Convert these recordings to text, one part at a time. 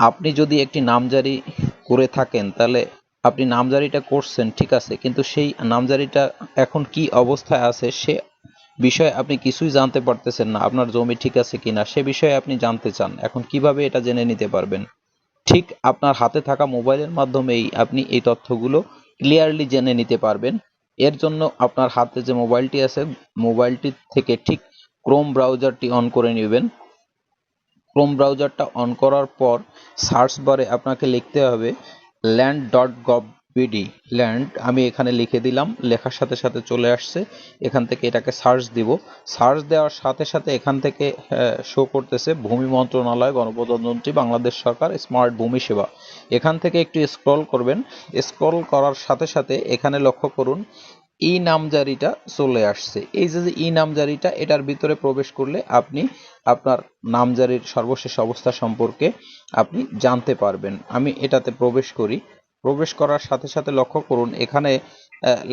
আপনি যদি একটি নামজারি করে থাকেন, তাহলে আপনি নামজারিটা করছেন, ঠিক আছে, কিন্তু সেই নামজারিটা এখন কি অবস্থায় আছে, সে বিষয়ে আপনি কিছুই জানতে পারতেছেন না, আপনার জমি ঠিক আছে কিনা, সে বিষয়ে আপনি জানতে চান। এখন কীভাবে এটা জেনে নিতে পারবেন? ঠিক আপনার হাতে থাকা মোবাইলের মাধ্যমেই আপনি এই তথ্যগুলো ক্লিয়ারলি জেনে নিতে পারবেন। এর জন্য আপনার হাতে যে মোবাইলটি আছে, মোবাইলটি থেকে ঠিক ক্রোম ব্রাউজারটি অন করে নেবেন। ক্রোম ব্রাউজারটা অন করার পর সার্চ বারে আপনাকে লিখতে হবে land dot gov BD land আমি এখানে লিখে দিলাম, লেখার সাথে সাথে চলে আসছে। এখান থেকে এটাকে সার্চ দিব। সার্চ দেওয়ার সাথে সাথে এখান থেকে শো করতেছে ভূমি মন্ত্রণালয় গণপ্রজাতন্ত্রী বাংলাদেশ সরকার স্মার্ট ভূমি সেবা। এখান থেকে একটু স্ক্রল করবেন। স্ক্রল করার সাথে সাথে এখানে লক্ষ্য করুন, ই নামজারিটা চলে আসছে। এই যে ই নামজারিটা, এটার ভিতরে প্রবেশ করলে আপনি আপনার নামজারির সর্বশেষ অবস্থা সম্পর্কে আপনি জানতে পারবেন। আমি এটাতে প্রবেশ করি। প্রবেশ করার সাথে সাথে লক্ষ্য করুন, এখানে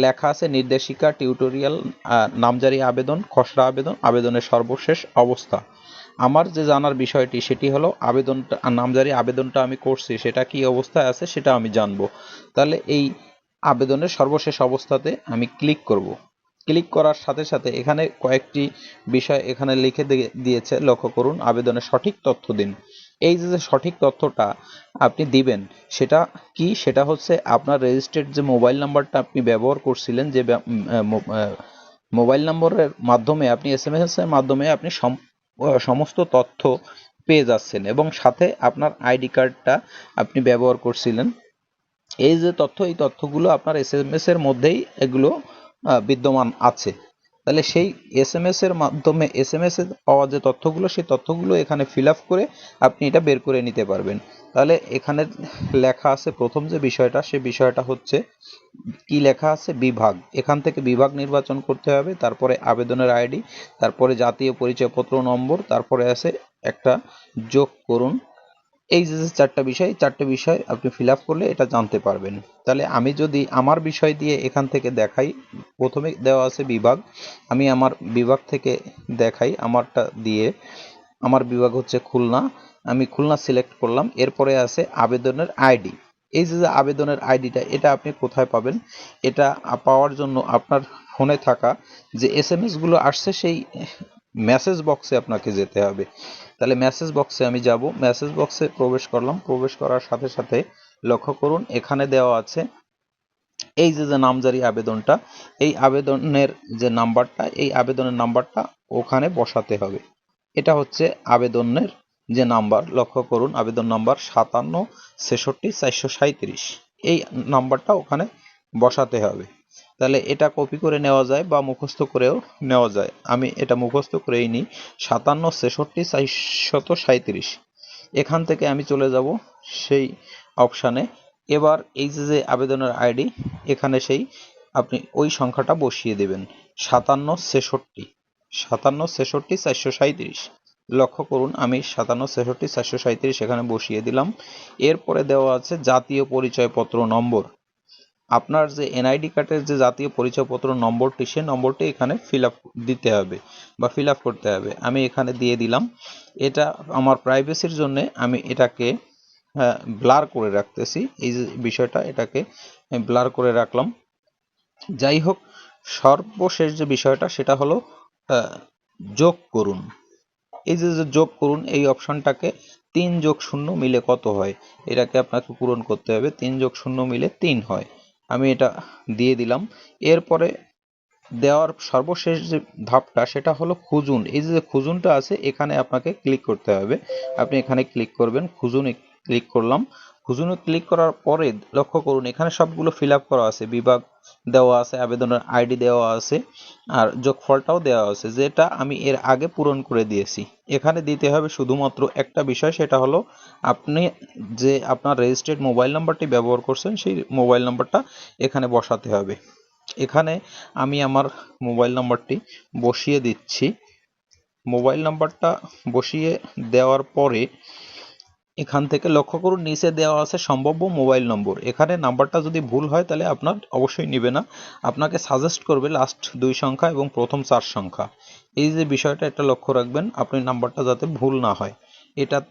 লেখা আছে নির্দেশিকা, টিউটোরিয়াল নামজারি আবেদন, খসড়া আবেদন, আবেদনের সর্বশেষ অবস্থা। আমার যে জানার বিষয়টি সেটি হলো আবেদনটা, নামজারি আবেদনটা আমি করছি, সেটা কি অবস্থায় আছে সেটা আমি জানব। তাহলে এই আবেদনের সর্বশেষ অবস্থাতে আমি ক্লিক করব। ক্লিক করার সাথে সাথে এখানে কয়েকটি বিষয় এখানে লিখে দিয়েছে, লক্ষ্য করুন, আবেদনের সঠিক তথ্য দিন। এই যে সঠিক তথ্যটা আপনি দিবেন, সেটা কি? সেটা হচ্ছে আপনার রেজিস্টার্ড যে মোবাইল নাম্বারটা আপনি ব্যবহার করছিলেন, যে মোবাইল নম্বরের মাধ্যমে, আপনি এস এম এর মাধ্যমে আপনি সমস্ত তথ্য পেয়ে যাচ্ছেন এবং সাথে আপনার আইডি কার্ডটা আপনি ব্যবহার করছিলেন। এই যে তথ্য, এই তথ্যগুলো আপনার এস এম এস এর মধ্যেই এগুলো বিদ্যমান আছে। তাহলে সেই এস এম এস এর মাধ্যমে এস এম এস পাওয়া যে তথ্যগুলো, সেই তথ্যগুলো এখানে ফিল আপ করে আপনি এটা বের করে নিতে পারবেন। তাহলে এখানে লেখা আছে প্রথম যে বিষয়টা, সে বিষয়টা হচ্ছে কি লেখা আছে? বিভাগ। এখান থেকে বিভাগ নির্বাচন করতে হবে, তারপরে আবেদনের আইডি, তারপরে জাতীয় পরিচয়পত্র নম্বর, তারপরে আছে একটা যোগ করুন। এই যে চারটা বিষয়, চারটে বিষয় আপনি ফিল আপ করলে এটা জানতে পারবেন। তাহলে আমি যদি আমার বিষয় দিয়ে এখান থেকে দেখাই, প্রথমে দেওয়া আছে বিভাগ। আমি আমার বিভাগ থেকে দেখাই, আমারটা দিয়ে। আমার বিভাগ হচ্ছে খুলনা। আমি খুলনা সিলেক্ট করলাম। এরপরে আছে আবেদনের আইডি। এই যে আবেদনের আইডিটা, এটা আপনি কোথায় পাবেন? এটা পাওয়ার জন্য আপনার ফোনে থাকা যে এস এম আসছে, সেই মেসেজ বক্সে আপনাকে যেতে হবে। তাহলে মেসেজ বক্সে আমি যাব। মেসেজ বক্সে প্রবেশ করলাম। প্রবেশ করার সাথে সাথে লক্ষ্য করুন, এখানে দেওয়া আছে এই যে যে নামজারি আবেদনটা, এই আবেদনের যে নাম্বারটা, এই আবেদনের নাম্বারটা ওখানে বসাতে হবে। এটা হচ্ছে আবেদনের যে নাম্বার। লক্ষ্য করুন, আবেদন নাম্বার সাতান্ন, ছেষট্টি, চারশো সাঁত্রিশ এই নাম্বারটা ওখানে বসাতে হবে। তাহলে এটা কপি করে নেওয়া যায় বা মুখস্থ করেও নেওয়া যায়। আমি এটা মুখস্থ করেই নিই। সাতান্ন, ছেষট্টি, চারশত সাঁত্রিশ এখান থেকে আমি চলে যাব সেই অপশানে এবার এই যে আবেদনের আইডি এখানে সেই আপনি ওই সংখ্যাটা বসিয়ে দেবেন। সাতান্ন, ছেষট্টি। সাতান্ন, ছেষট্টি, চারশো সাঁত্রিশ লক্ষ্য করুন, আমি সাতান্ন, ছেষট্টি, চারশো সাঁত্রিশ এখানে বসিয়ে দিলাম। এরপরে দেওয়া আছে জাতীয় পরিচয়পত্র নম্বর। আপনার যে এনআইডি কার্ডের যে জাতীয় পরিচয়পত্র নম্বরটি সে নম্বরটি এখানে ফিল আপ দিতে হবে বা ফিল আপ করতে হবে। আমি এখানে দিয়ে দিলাম। এটা আমার প্রাইভেসির জন্য আমি এটাকে ব্লার করে রাখতেছি। এই যে বিষয়টা, এটাকে ব্লার করে রাখলাম। যাই হোক, সর্বশেষ যে বিষয়টা, সেটা হলো যোগ করুন। এই যে যোগ করুন, এই অপশনটাকে তিন যোগ শূন্য মিলে কত হয়? এটাকে আপনাকে পূরণ করতে হবে। তিন যোগ শূন্য মিলে তিন হয়। আমি এটা দিয়ে দিলাম। এরপরে দেওয়ার সর্বশেষ যে ধাপটা, সেটা হলো খুজুন। এই যে খুজুনটা আছে, এখানে আপনাকে ক্লিক করতে হবে। আপনি এখানে ক্লিক করবেন, খুজুন ক্লিক করলাম। খুঁজুনে ক্লিক করার পরে লক্ষ্য করুন, এখানে সবগুলো ফিল করা আছে। বিভাগ দেওয়া আছে, আবেদনের আইডি দেওয়া আছে, আর যোগফলটাও দেওয়া আছে, যেটা আমি এর আগে পূরণ করে দিয়েছি। এখানে দিতে হবে শুধুমাত্র একটা বিষয়, সেটা হলো আপনি যে আপনার রেজিস্টার্ড মোবাইল নাম্বারটি ব্যবহার করছেন, সেই মোবাইল নাম্বারটা এখানে বসাতে হবে। এখানে আমি আমার মোবাইল নাম্বারটি বসিয়ে দিচ্ছি। মোবাইল নাম্বারটা বসিয়ে দেওয়ার পরে এখান থেকে লক্ষ্য করুন, নিচে দেওয়া আছে সম্ভাব্য মোবাইল নম্বর। এখানে নাম্বারটা যদি ভুল হয়, তাহলে আপনার অবশ্যই নেবে না। আপনাকে সাজেস্ট করবে লাস্ট দুই সংখ্যা এবং প্রথম চার সংখ্যা। এই যে বিষয়টা একটা লক্ষ্য রাখবেন, আপনি নাম্বারটা যাতে ভুল না হয়। এটা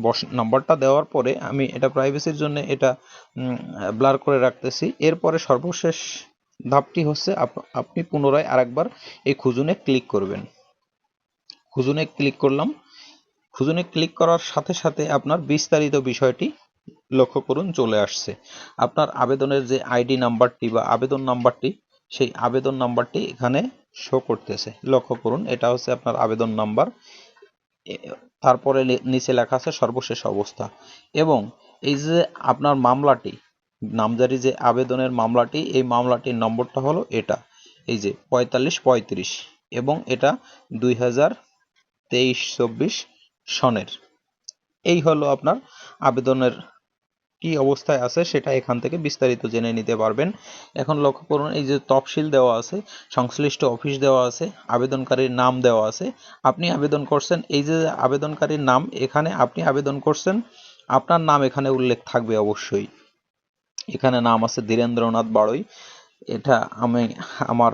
বস, নাম্বারটা দেওয়ার পরে আমি এটা প্রাইভেসির জন্য এটা ব্লার করে রাখতেছি। এরপরে সর্বশেষ ধাপটি হচ্ছে, আপ- আপনি পুনরায় আরেকবার এই খুঁজুনে ক্লিক করবেন। খুঁজুনে ক্লিক করলাম। খুঁজুনে ক্লিক করার সাথে সাথে আপনার বিস্তারিত বিষয়টি লক্ষ্য করুন, চলে আসছে। আপনার আবেদনের যে আইডি নাম্বারটি বা আবেদন নাম্বারটি, সেই আবেদন নাম্বারটি এখানে শো করতেছে। লক্ষ্য করুন, এটা হচ্ছে আপনার আবেদন নাম্বার। তারপরে নিচে লেখা আছে সর্বশেষ অবস্থা। এবং এই যে আপনার মামলাটি, নামজারি যে আবেদনের মামলাটি, এই মামলাটির নম্বরটা হলো এটা। এই যে পঁয়তাল্লিশ পঁয়ত্রিশ এবং এটা দুই হাজার তেইশ চব্বিশ সনের। এই হলো আপনার আবেদনের কি অবস্থায় আছে সেটা এখান থেকে বিস্তারিত জেনে নিতে পারবেন। এখন লক্ষ্য করুন, এই যে তফসিল দেওয়া আছে, সংশ্লিষ্ট অফিস দেওয়া আছে, আবেদনকারীর নাম দেওয়া আছে। আপনি আবেদন করছেন, এই যে আবেদনকারীর নাম, এখানে আপনি আবেদন করছেন, আপনার নাম এখানে উল্লেখ থাকবে অবশ্যই। এখানে নাম আছে ধীরেন্দ্রনাথ বাড়ই। এটা আমি, আমার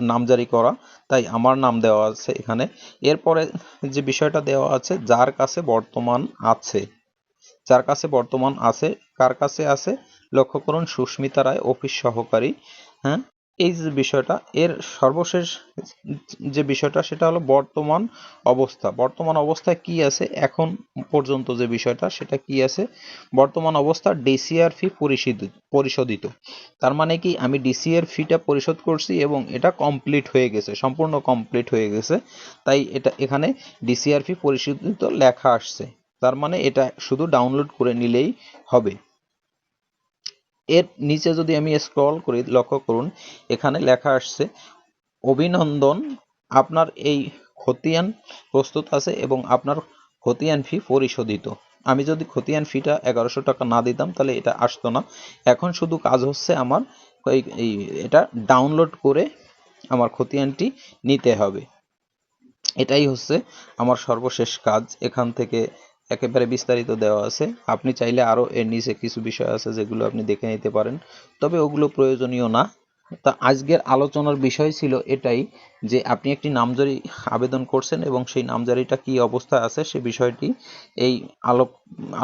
নামজারি করা, তাই আমার নাম দেওয়া আছে এখানে। এরপরে যে বিষয়টা দেওয়া আছে, যার কাছে বর্তমান আছে, যার কাছে বর্তমান আছে, কার কাছে আছে? লক্ষ্য করুন সুস্মিতা রায়, অফিস সহকারী হ্যাঁ? এই যে বিষয়টা, এর সর্বশেষ যে বিষয়টা, সেটা হলো বর্তমান অবস্থা। বর্তমান অবস্থায় কি আছে? এখন পর্যন্ত যে বিষয়টা, সেটা কি আছে? বর্তমান অবস্থা ডিসিআর ফি পরিশোধিত। তার মানে কি, আমি ডিসিআর ফিটা পরিশোধ করছি এবং এটা কমপ্লিট হয়ে গেছে, সম্পূর্ণ কমপ্লিট হয়ে গেছে। তাই এটা, এখানে ডিসিআর ফি পরিশোধিত লেখা আসছে। তার মানে এটা শুধু ডাউনলোড করে নিলেই হবে। এর নিচে যদি আমি স্ক্রল করি, লক্ষ্য করুন, এখানে লেখা আসছে, অভিনন্দন, আপনার এই খতিয়ান প্রস্তুত আছে এবং আপনার খতিয়ান ফি পরিশোধিত। আমি যদি খতিয়ান ফিটা এগারোশো টাকা না দিতাম, তাহলে এটা আসতো না। এখন শুধু কাজ হচ্ছে আমার এই এটা ডাউনলোড করে আমার খতিয়ানটি নিতে হবে। এটাই হচ্ছে আমার সর্বশেষ কাজ। এখান থেকে একেবারে বিস্তারিত দেওয়া আছে। আপনি চাইলে আরও এর নিচে কিছু বিষয় আছে যেগুলো আপনি দেখে নিতে পারেন। তবে ওগুলো প্রয়োজনীয় না। তা আজকের আলোচনার বিষয় ছিল এটাই যে আপনি একটি নামজারি আবেদন করছেন এবং সেই নামজারিটা কি অবস্থায় আছে সে বিষয়টি এই আলোক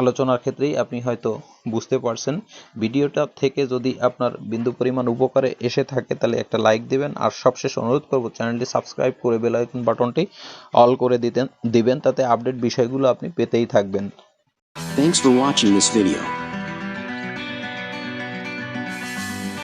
আলোচনার ক্ষেত্রেই আপনি হয়তো বুঝতে পারছেন। ভিডিওটা থেকে যদি আপনার বিন্দু পরিমাণ উপকারে এসে থাকে তাহলে একটা লাইক দিবেন। আর সবশেষ অনুরোধ করব, চ্যানেলটি সাবস্ক্রাইব করে বেল আইকন বাটনটি অল করে দিতেন দিবেন, তাতে আপডেট বিষয়গুলো আপনি পেতেই থাকবেন। Thanks for watching this video.